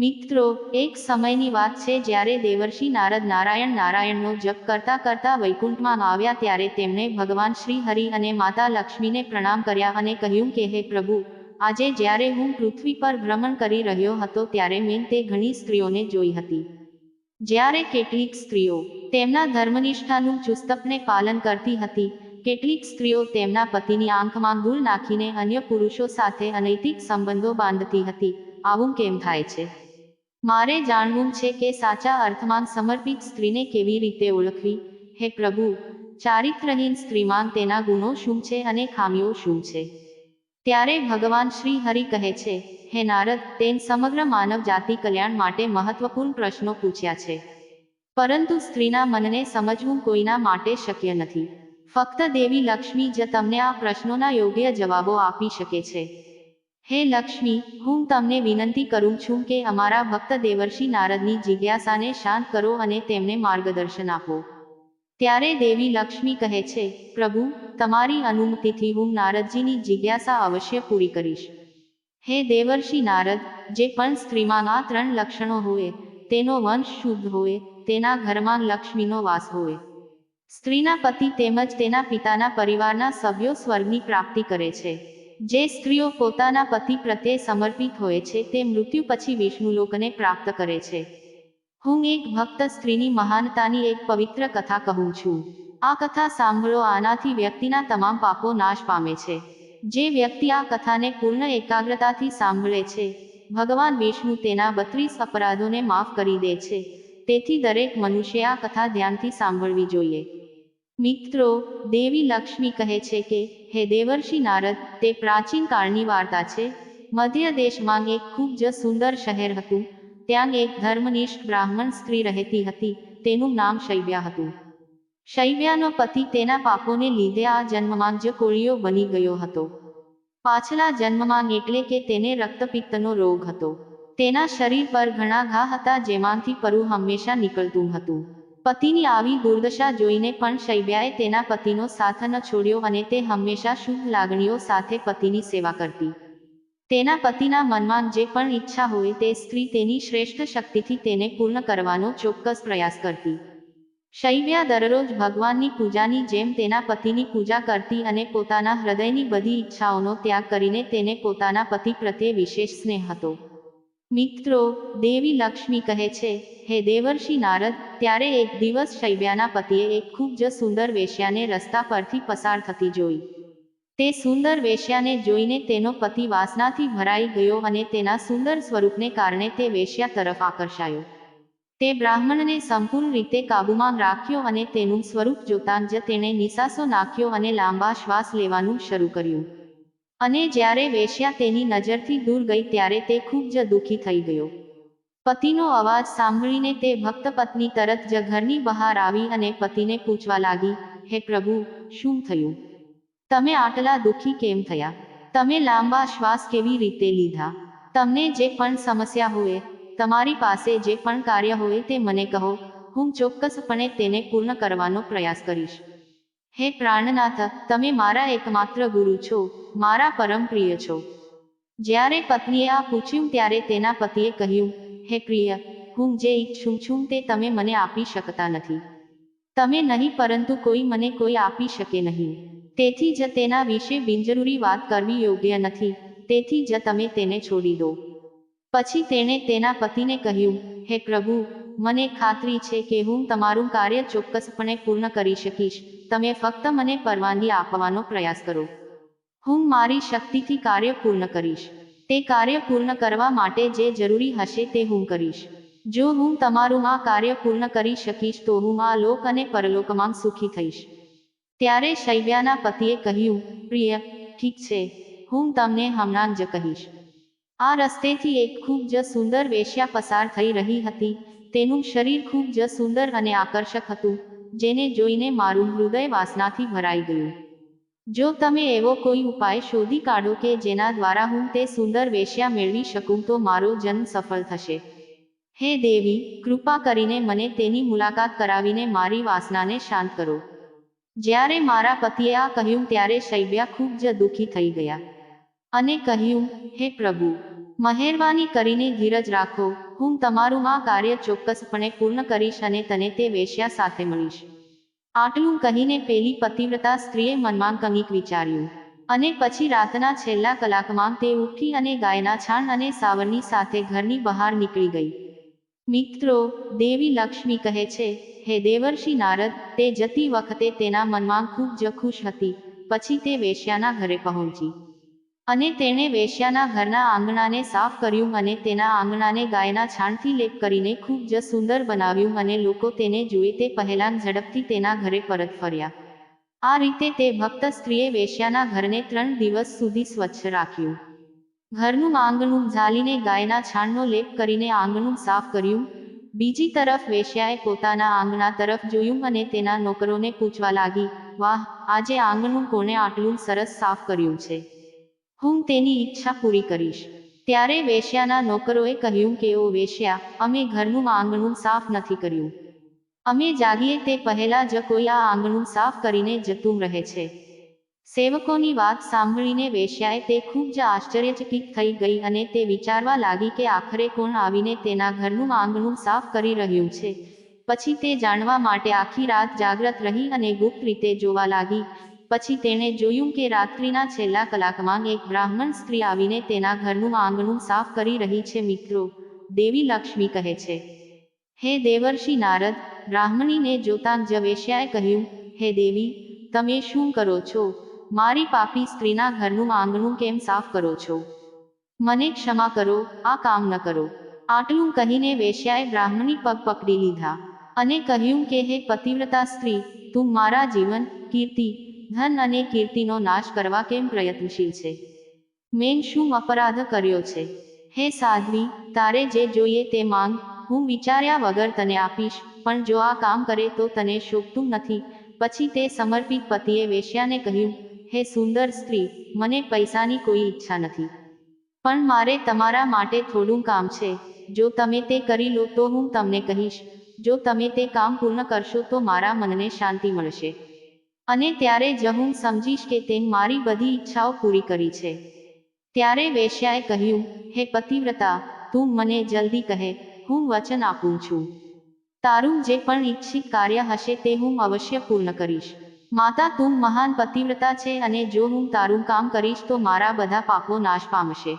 મિત્રો, એક સમયની વાત છે જ્યારે દેવર્ષિ નારદ નારાયણ નારાયણનો જપ કરતા કરતા વૈકુંઠમાં આવ્યા ત્યારે તેમણે ભગવાન શ્રી હરિ અને માતા લક્ષ્મીને પ્રણામ કર્યા અને કહ્યું કે, હે પ્રભુ, આજે જ્યારે હું પૃથ્વી પર ભ્રમણ કરી રહ્યો હતો ત્યારે મેં તે ઘણી સ્ત્રીઓને જોઈ હતી. જ્યારે કેટલીક સ્ત્રીઓ તેમના ધર્મનિષ્ઠાનું ચુસ્તપને પાલન કરતી હતી, કેટલીક સ્ત્રીઓ તેમના પતિની આંખમાં ગુળ નાખીને અન્ય પુરુષો સાથે અનૈતિક સંબંધો બાંધતી હતી, આવું કેમ થાય છે? મારે જાણવું છે કે સાચા અર્થમાં સમર્પિત સ્ત્રીને કેવી રીતે ઓળખવી? હે પ્રભુ, ચારિત્રહીન સ્ત્રીમાં તેના ગુણો શું છે અને ખામીઓ શું છે? ત્યારે ભગવાન શ્રી હરિ કહે છે, હે નારદ તેમ સમગ્ર માનવ જાતિ કલ્યાણ માટે મહત્વપૂર્ણ પ્રશ્નો પૂછ્યા છે. પરંતુ સ્ત્રીના મનને સમજવું કોઈના માટે શક્ય નથી. ફક્ત દેવી લક્ષ્મી જ તમને આ પ્રશ્નોના યોગ્ય જવાબો આપી શકે છે. હે લક્ષ્મી, હું તમને વિનંતી કરું છું કે અમારા ભક્ત દેવર્ષિ નારદની જિજ્ઞાસાને શાંત કરો અને તેમને માર્ગદર્શન આપો. ત્યારે દેવી લક્ષ્મી કહે છે, પ્રભુ, તમારી અનુમતિથી હું નારદજીની જિજ્ઞાસા અવશ્ય પૂરી કરીશ. હે દેવર્ષિ નારદ, જે પણ સ્ત્રીમાં આ ત્રણ લક્ષણો હોય, તેનો વંશ શુદ્ધ હોય, તેના ઘરમાં લક્ષ્મીનો વાસ હોય. સ્ત્રીના પતિ તેમજ તેના પિતાના પરિવારના સભ્યો સ્વર્ગની પ્રાપ્તિ કરે છે. જે સ્ત્રીઓ પોતાના પતિ પ્રત્યે સમર્પિત હોય છે, તે મૃત્યુ પછી વિષ્ણુલોકને પ્રાપ્ત કરે છે. હું એક ભક્ત સ્ત્રીની મહાનતાની એક પવિત્ર કથા કહું છું. આ કથા સાંભળો, આનાથી વ્યક્તિના તમામ પાપો નાશ પામે છે. જે વ્યક્તિ આ કથાને પૂર્ણ એકાગ્રતાથી સાંભળે છે, ભગવાન વિષ્ણુ તેના બત્રીસ અપરાધોને માફ કરી દે છે. તેથી દરેક મનુષ્ય આ કથા ધ્યાનથી સાંભળવી જોઈએ. મિત્રો, દેવી લક્ષ્મી કહે છે કે, હે દેવર્ષિ નારદ, તે પ્રાચીન કાળની વાર્તા છે. મધ્ય દેશમાં એક ખૂબ જ સુંદર શહેર હતું. ત્યાં એક ધર્મનિષ્ઠ બ્રાહ્મણ સ્ત્રી રહેતી હતી. તેનું નામ શૈવ્યા હતું. શૈવ્યાનો પતિ તેના પાપોને લીધે આ જન્મમાં જ કોળીઓ બની ગયો હતો. પાછલા જન્મમાં એટલે કે તેને રક્તપિત્તનો રોગ હતો. તેના શરીર પર ઘણા ઘા હતા જેમાંથી પરુ હંમેશા નીકળતું હતું. પતિની આવી દુર્દશા જોઈને પણ શૈબ્યાએ તેના પતિનો સાથ ન છોડ્યો અને તે હંમેશા શુભ લાગણીઓ સાથે પતિની સેવા કરતી. તેના પતિના મનમાં જે પણ ઈચ્છા હોય તે સ્ત્રી તેની શ્રેષ્ઠ શક્તિથી તેને પૂર્ણ કરવાનો ચોક્કસ પ્રયાસ કરતી. શૈવ્યા દરરોજ ભગવાનની પૂજાની જેમ તેના પતિની પૂજા કરતી અને પોતાના હૃદયની બધી ઈચ્છાઓનો ત્યાગ કરીને તેને પોતાના પતિ પ્રત્યે વિશેષ સ્નેહ હતો. મિત્રો, દેવી લક્ષ્મી કહે છે, હે દેવર્ષિ નારદ, ત્યારે એક દિવસ શૈવ્યાના પતિએ એક ખૂબ જ સુંદર વેશ્યાને રસ્તા પરથી પસાર થતી જોઈ. તે સુંદર વેશ્યાને જોઈને તેનો પતિ વાસનાથી ભરાઈ ગયો અને તેના સુંદર સ્વરૂપને કારણે તે વેશ્યા તરફ આકર્ષાયો. તે બ્રાહ્મણને સંપૂર્ણ રીતે કાબૂમાં રાખ્યો અને તેનું સ્વરૂપ જોતાં જ તેણે નિસાસો નાખ્યો અને લાંબા શ્વાસ લેવાનું શરૂ કર્યું. અને જ્યારે વેશ્યા તેની નજરથી દૂર ગઈ ત્યારે તે ખૂબ જ દુઃખી થઈ ગયો. પતિનો અવાજ સાંભળીને તે ભક્ત પત્ની તરત જ ઘરની બહાર આવી અને પતિને પૂછવા લાગી, હે પ્રભુ, શું થયું? તમે આટલા દુઃખી કેમ થયા? તમે લાંબા શ્વાસ કેવી રીતે લીધા? તમને જે પણ સમસ્યા હોય, તમારી પાસે જે પણ કાર્ય હોય તે મને કહો, હું ચોક્કસપણે તેને પૂર્ણ કરવાનો પ્રયાસ કરીશ. હે પ્રાણનાથ, તમે મારા એકમાત્ર ગુરુ છો, મારા પરમ પ્રિય છો. જ્યારે પત્નીએ આ પૂછ્યું ત્યારે તેના પતિએ કહ્યું, હે પ્રિય, હું જે ઈચ્છું છું તે તમે મને આપી શકતા નથી. તમે નહીં પરંતુ કોઈ મને કોઈ આપી શકે નહીં. તેથી જ તેના વિશે બિનજરૂરી વાત કરવી યોગ્ય નથી, તેથી જ તમે તેને છોડી દો. પછી તેણે તેના પતિને કહ્યું, હે પ્રભુ, મને ખાતરી છે કે હું તમારું કાર્ય ચોક્કસપણે પૂર્ણ કરી શકીશ તમે ફક્ત મને પરવાનગી આપવાનો પ્રયાસ કરો. હું મારી શક્તિથી કાર્ય પૂર્ણ કરીશ. તે કાર્ય પૂર્ણ કરવા માટે જે જરૂરી હશે તે હું કરીશ. જો હું તમારું આ કાર્ય પૂર્ણ કરી શકીશ તો હું આ લોક અને પરલોકમાં સુખી થઈશ. ત્યારે શૈવ્યાના પતિએ કહ્યું, પ્રિય, ઠીક છે. હું તમને હમણાં જ કહીશ. આ રસ્તેથી એક ખૂબ જ સુંદર વેશ્યા પસાર થઈ રહી હતી. તેનું શરીર ખૂબ જ સુંદર અને આકર્ષક હતું. જેને જોઈને મારું હૃદય વાસનાથી ભરાઈ ગયું. જો તમે એવો કોઈ ઉપાય શોધી કાઢો કે જેના દ્વારા હું તે સુંદર વેશ્યા મેળવી શકું, તો મારો જન્મ સફળ થશે. હે દેવી, કૃપા કરીને મને તેની મુલાકાત કરાવીને મારી વાસનાને શાંત કરો. જ્યારે મારા પતિએ આ કહ્યું, ત્યારે શૈબ્યા ખૂબ જ દુઃખી થઈ ગયા અને કહ્યું, હે પ્રભુ, મહેરબાની કરીને ધીરજ રાખો હું તમારું આ કાર્ય ચોક્કસપણે પૂર્ણ કરીશ અને તને તે વેશ્યા સાથે મળીશ. આટલું કહીને પેલી પતિવ્રતા સ્ત્રીએ મનમાં કંઈક વિચાર્યું અને પછી રાતના છેલ્લા કલાકમાં તે ઉઠી અને ગાયના છાણ અને સાવરની સાથે ઘરની બહાર નીકળી ગઈ. મિત્રો, દેવી લક્ષ્મી કહે છે, હે દેવર્ષિ નારદ, તે જતી વખતે તેના મનમાં ખૂબ જ ખુશ હતી, પછી તે વેશ્યાના ઘરે પહોંચી. અને તેણે વેશ્યાના ઘરના આંગણાને સાફ કર્યું અને તેના આંગણાને ગાયના છાણથી લેપ કરીને ખૂબ જ સુંદર બનાવ્યું અને લોકો તેને જુએ તે પહેલાં ઝડપથી તેના ઘરે પરત ફર્યા. આ રીતે તે ભક્ત સ્ત્રીએ વેશ્યાના ઘરને ત્રણ દિવસ સુધી સ્વચ્છ રાખ્યું. ઘરનું આંગણું ઝાલીને ગાયના છાણનો લેપ કરીને આંગણું સાફ કર્યું. બીજી તરફ વેશ્યાએ પોતાના આંગણા તરફ જોયું અને તેના નોકરોને પૂછવા લાગી, વાહ, આજે આંગણું કોણે આટલું સરસ સાફ કર્યું છે? હું તેની ઈચ્છા પૂરી કરીશ. ત્યારે વેશ્યાના નોકરોએ કહ્યું કે, ઓ વેશ્યા, અમે ઘરનું આંગણું સાફ નથી કર્યું. અમે જાગીએ તે પહેલા જ કોઈ આ આંગણું સાફ કરીને જતું રહે છે. સેવકોની વાત સાંભળીને વેશ્યાએ તે ખૂબ જ આશ્ચર્યચકિત થઈ ગઈ અને તે વિચારવા લાગી કે, આખરે કોણ આવીને તેના ઘરનું આંગણું સાફ કરી રહ્યું છે? પછી તે જાણવા માટે આખી રાત જાગ્રત રહી અને ગુપ્ત રીતે જોવા લાગી પછી તેણે જોયું કે રાત્રિના છેલ્લા કલાકમાં એક બ્રાહ્મણ સ્ત્રી આવીને તેના ઘરનું આંગણું સાફ કરી રહી છે, મિત્રો. દેવી લક્ષ્મી કહે છે, હે દેવર્ષિ નારદ, બ્રાહ્મણીને જોતાં જ વેશ્યાએ કહ્યું, હે દેવી, તમે શું કરો છો? મારી પાપી સ્ત્રીના ઘરનું આંગણું કેમ સાફ કરો છો? મને ક્ષમા કરો, આ કામ ન કરો. આટલું કહીને વેશ્યાએ બ્રાહ્મણી પગ પકડી લીધા અને કહ્યું કે, હે પતિવ્રતા સ્ત્રી, તું મારા જીવન, કીર્તિ ધન અને કીર્તિનો નાશ કરવા કેમ પ્રયત્નશીલ છે? મેં શું અપરાધ કર્યો છે? હે સાધ્વી, તારે જે જોઈએ તે માંગ, હું વિચાર્યા વગર તને આપીશ, પણ જો આ કામ કરે તો તને શોભતું નથી. પછી તે સમર્પિત પતિએ વેશ્યાને કહ્યું, હે સુંદર સ્ત્રી, મને પૈસાની કોઈ ઈચ્છા નથી. પણ મારે તમારા માટે થોડું કામ છે. જો તમે તે કરી લો તો હું તમને કહીશ. જો તમે તે કામ પૂર્ણ કરશો તો મારા મનને શાંતિ મળશે. અને ત્યારે જ હું સમજીશ કે તે મારી બધી ઈચ્છાઓ પૂરી કરી છે. ત્યારે વેશ્યાએ કહ્યું, હે પતિવ્રતા, તું મને જલ્દી કહે, હું વચન આપું છું. તારું જે પણ ઈચ્છિત કાર્ય હશે તે હું અવશ્ય પૂર્ણ કરીશ. માતા, તું મહાન પતિવ્રતા છે અને જો હું તારું કામ કરીશ તો મારા બધા પાપો નાશ પામશે.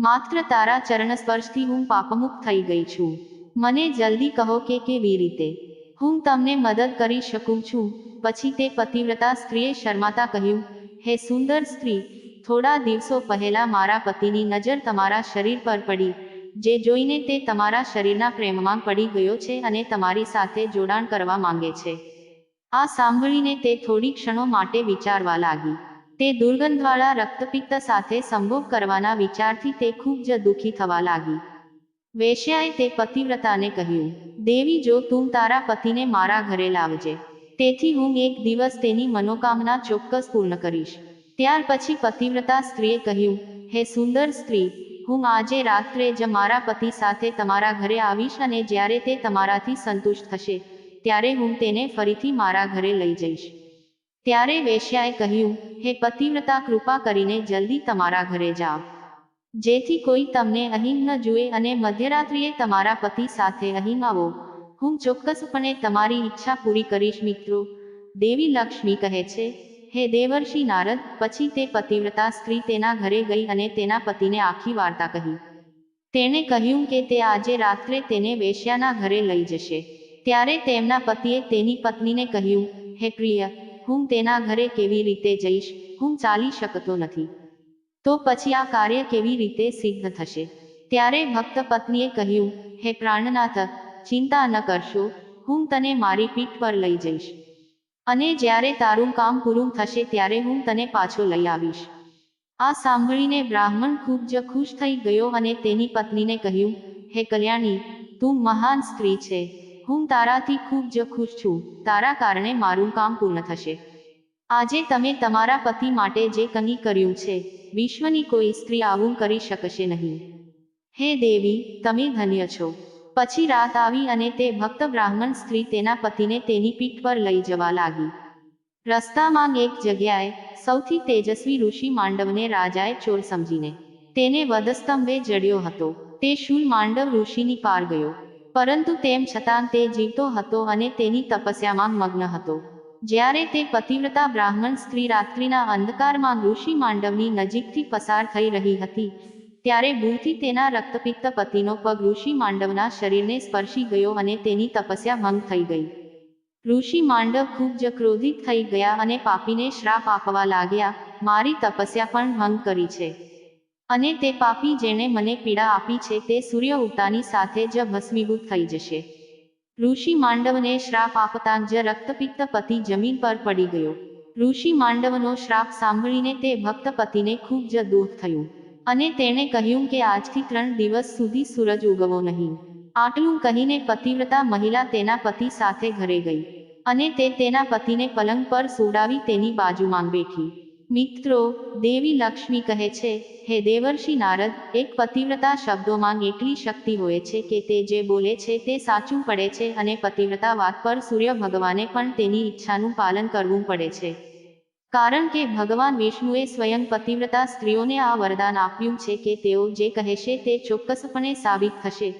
માત્ર તારા ચરણ સ્પર્શથી હું પાપમુક્ત થઈ ગઈ છું. મને જલ્દી કહો કે કેવી રીતે? હું તમને મદદ કરી શકું છું. પછી તે પતિવ્રતા સ્ત્રીએ શર્માતા કહ્યું, હે સુંદર સ્ત્રી, થોડા દિવસો પહેલા મારા પતિની નજર તમારા શરીર પર પડી, જે જોઈને તે તમારા શરીરના પ્રેમમાં પડી ગયો છે અને તમારી સાથે જોડાણ કરવા માંગે છે. આ સાંભળીને તે થોડી ક્ષણો માટે વિચારવા લાગી. તે દુર્ગંધવાળા રક્તપિત્ત સાથે સંભોગ કરવાના વિચારથી તે ખૂબ જ દુઃખી થવા લાગી. વેશ્યાએ તે પતિવ્રતાને કહ્યું, દેવી, જો તું તારા પતિને મારા ઘરે લાવજે તેથી હું એક દિવસ તેની મનોકામના ચોક્કસ પૂર્ણ કરીશ. ત્યાર પછી પતિવ્રતા સ્ત્રીએ કહ્યું, હે સુંદર સ્ત્રી, હું આજે રાત્રે જ મારા પતિ સાથે તમારા ઘરે આવીશ અને જ્યારે તે તમારાથી સંતુષ્ટ થશે, ત્યારે હું તેને ફરીથી મારા ઘરે લઈ જઈશ. ત્યારે વેશ્યાએ કહ્યું, હે પતિવ્રતા, કૃપા કરીને જલ્દી તમારા ઘરે જાઓ. જેથી કોઈ તમને અહીં ન જુએ અને મધ્યરાત્રિએ તમારા પતિ સાથે અહીં આવો. હું ચોક્કસપણે તમારી ઈચ્છા પૂરી કરીશ મિત્રો. દેવી લક્ષ્મી કહે છે, હે દેવર્ષિ નારદ, પછી તે પતિવ્રતા સ્ત્રી તેના ઘરે ગઈ અને તેના પતિને આખી વાર્તા કહી. તેણે કહ્યું કે તે આજે રાત્રે તેને વેશ્યાના ઘરે લઈ જશે. ત્યારે તેમના પતિએ તેની પત્નીને કહ્યું, હે પ્રિય, હું તેના ઘરે કેવી રીતે જઈશ? હું ચાલી શકતો નથી. તો પછી આ કાર્ય કેવી રીતે સિદ્ધ થશે? ત્યારે ભક્ત પત્નીએ કહ્યું, હે પ્રાણનાથ ચિંતા ન કરશો, હું તને મારી પીઠ પર લઈ જઈશ. અને જ્યારે તારું કામ પૂરું થશે ત્યારે હું તને પાછો લઈ આવીશ. આ સાંભળીને બ્રાહ્મણ ખૂબ જ ખુશ થઈ ગયો અને તેની પત્નીને કહ્યું, હે કલ્યાણી, તું મહાન સ્ત્રી છે. હું તારાથી ખૂબ જ ખુશ છું. તારા કારણે મારું કામ પૂર્ણ થશે. આજે તમે તમારા પતિ માટે જે કંઈ કર્યું છે, વિશ્વની કોઈ સ્ત્રી આવું કરી શકશે નહીં. હે દેવી, તમે ધન્ય છો. પછી રાત આવી અને તે ભક્ત બ્રાહ્મણ સ્ત્રી તેના પતિને તેની પીઠ પર લઈ જવા લાગી. રસ્તામાં એક જગ્યાએ સૌથી તેજસ્વી ઋષિ માંડવને રાજાએ ચોર સમજીને. તેને વધસ્તંભે જડ્યો હતો. તે શૂલ માંડવ ઋષિની પાર ગયો. પરંતુ તેમ છતાં તે જીવતો હતો અને તેની તપસ્યામાં મગ્ન હતો. જ્યારે તે પતિવ્રતા બ્રાહ્મણ સ્ત્રી રાત્રિના અંધકારમાં ઋષિ માંડવની નજીકથી પસાર થઈ રહી હતી ત્યારે ભૂલથી તેના રક્તપિત્ત પતિનો પગ ઋષિ માંડવના શરીરને સ્પર્શી ગયો અને તેની તપસ્યા ભંગ થઈ ગઈ. ઋષિ માંડવ ખૂબ જ ક્રોધિત થઈ ગયા અને પાપીને શ્રાપ આપવા લાગ્યા, મારી તપસ્યા પણ ભંગ કરી છે. અને તે પાપી જેણે મને પીડા આપી છે તે સૂર્ય ઉગતાની સાથે જ ભસ્મીભૂત થઈ જશે. ઋષિ માંડવને શ્રાપ આપતાં જ રક્તપિત્ત પતિ જમીન પર પડી ગયો. ઋષિ માંડવનો શ્રાપ સાંભળીને તે ભક્ત પતિને ખૂબ જ દુઃખ થયું. અને તેણે કહ્યું કે આજથી ત્રણ દિવસ સુધી સૂરજ ઉગવો નહીં. આટલું કહીને પતિવ્રતા મહિલા તેના પતિ સાથે ઘરે ગઈ અને તે તેના પતિને પલંગ પર સુડાવી તેની બાજુમાં બેઠી. મિત્રો, દેવી લક્ષ્મી કહે છે, હે દેવર્ષિ નારદ, એક પતિવ્રતા શબ્દોમાં એટલી શક્તિ હોય છે કે તે જે બોલે છે તે સાચું પડે છે અને પતિવ્રતા વાત પર સૂર્ય ભગવાને પણ તેની ઈચ્છાનું પાલન કરવું પડે છે. કારણ કે ભગવાન વિષ્ણુએ સ્વયં પતિવ્રતા સ્ત્રીઓને આ વરદાન આપ્યું છે કે તેઓ જે કહેશે તે ચોક્કસપણે સાબિત થશે.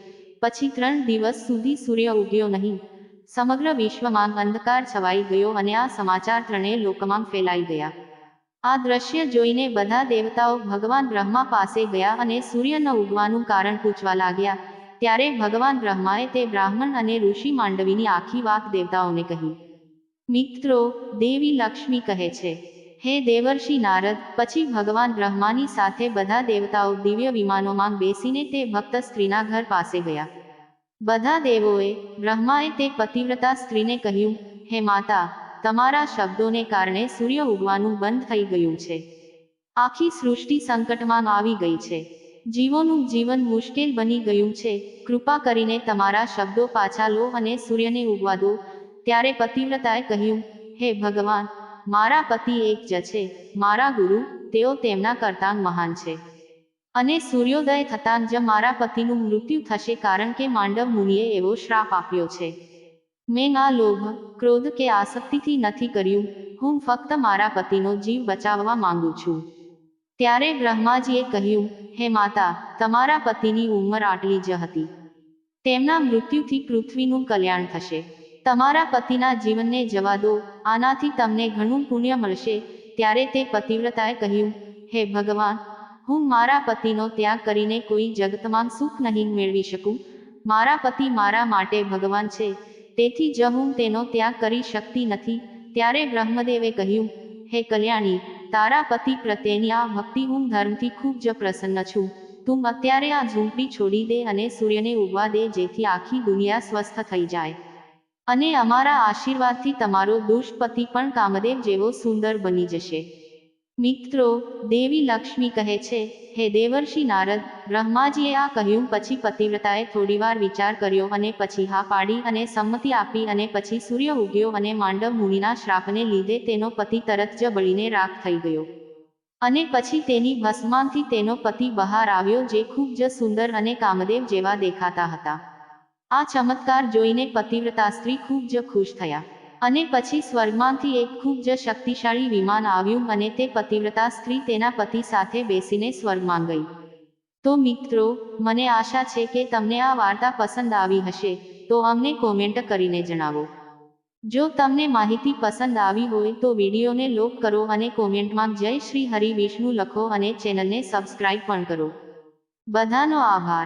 પછી ત્રણ દિવસ સુધી સૂર્ય ઉગ્યો નહીં. સમગ્ર વિશ્વમાં અંધકાર છવાઈ ગયો અને આ સમાચાર ત્રણેય લોકમાં ફેલાઈ ગયા. આ દ્રશ્ય જોઈને બધા દેવતાઓ ભગવાન બ્રહ્મા પાસે ગયા અને સૂર્ય ન ઉગવાનું કારણ પૂછવા લાગ્યા. ત્યારે ભગવાન બ્રહ્માએ તે બ્રાહ્મણ અને ઋષિ માંડવીની આખી વાત દેવતાઓને કહી. મિત્રો, દેવી લક્ષ્મી કહે છે, હે દેવર્ષિ નારદ, પછી ભગવાન બ્રહ્માની સાથે બધા દેવતાઓ દિવ્ય વિમાનોમાં બેસીને તે ભક્ત સ્ત્રીના ઘર પાસે ગયા. બધા દેવોએ બ્રહ્માએ તે પતિવ્રતા સ્ત્રીને કહ્યું, હે માતા, તમારા શબ્દોને કારણે સૂર્ય ઉગવાનું બંધ થઈ ગયું છે. આખી સૃષ્ટિ સંકટમાં આવી ગઈ છે. જીવોનું જીવન મુશ્કેલ બની ગયું છે. કૃપા કરીને તમારા શબ્દો પાછા લો અને સૂર્યને ઉગવા દો. ત્યારે પતિવ્રતાએ કહ્યું, હે ભગવાન, મારા પતિ એક જ છે. મારા ગુરુ તેઓ તેમના કરતાં મહાન છે. અને સૂર્યોદય થતાં જ મારા પતિનું મૃત્યુ થશે કારણ કે માંડવ મુનિએ એવો શ્રાપ આપ્યો છે. મેં આ લોભ, ક્રોધ કે આસક્તિથી નથી કર્યું. હું ફક્ત મારા પતિનો જીવ બચાવવા માંગુ છું. ત્યારે બ્રહ્માજીએ કહ્યું, હે માતા, તમારા પતિની ઉંમર આટલી જ હતી. તેમના મૃત્યુથી પૃથ્વીનું કલ્યાણ થશે. તમારા પતિના જીવનને જવા દો, આનાથી તમને ઘણું પુણ્ય મળશે. ત્યારે તે પતિવ્રતાએ કહ્યું, હે ભગવાન, હું મારા પતિનો ત્યાગ કરીને કોઈ જગતમાં સુખ નહીં મેળવી શકું. મારા પતિ મારા માટે ભગવાન છે. તેથી જ હું તેનો ત્યાગ કરી શકતી નથી. ત્યારે બ્રહ્મદેવે કહ્યું, હે કલ્યાણી, તારા પતિ પ્રત્યેની આ ભક્તિ હું ધર્મથી ખૂબ જ પ્રસન્ન છું. તું અત્યારે આ ઝૂંપડી છોડી દે અને સૂર્યને ઉગવા દે જેથી આખી દુનિયા સ્વસ્થ થઈ જાય. અને અમારા આશીર્વાદથી તમારો દુષ્પતિ પણ કામદેવ જેવો સુંદર બની જશે. મિત્રો, દેવી લક્ષ્મી કહે છે, હે દેવર્ષિ નારદ, બ્રહ્માજીએ આ કહ્યું પછી પતિવ્રતાએ થોડીવાર વિચાર કર્યો અને પછી હા પાડી અને સંમતિ આપી અને પછી સૂર્ય ઉગ્યો અને માંડવ મુનિના શ્રાપને લીધે તેનો પતિ તરત જ બળીને રાખ થઈ ગયો. અને પછી તેની ભસ્માંથી તેનો પતિ બહાર આવ્યો જે ખૂબ જ સુંદર અને કામદેવ જેવા દેખાતા હતા. આ ચમત્કાર જોઈને પતિવ્રતા સ્ત્રી ખૂબ જ ખુશ થયા. અને પછી સ્વર્ગમાંથી એક ખૂબ જ શક્તિશાળી વિમાન આવ્યું અને તે પતિવ્રતા સ્ત્રી તેના પતિ સાથે બેસીને સ્વર્ગમાં ગઈ. તો મિત્રો, મને આશા છે કે તમને આ વાર્તા પસંદ આવી હશે, તો અમને કોમેન્ટ કરીને જણાવો. જો તમને માહિતી પસંદ આવી હોય તો વિડીયોને લોક કરો અને કોમેન્ટમાં જય શ્રી હરિ વિષ્ણુ લખો અને ચેનલને સબસ્ક્રાઇબ પણ કરો. બધાનો આભાર.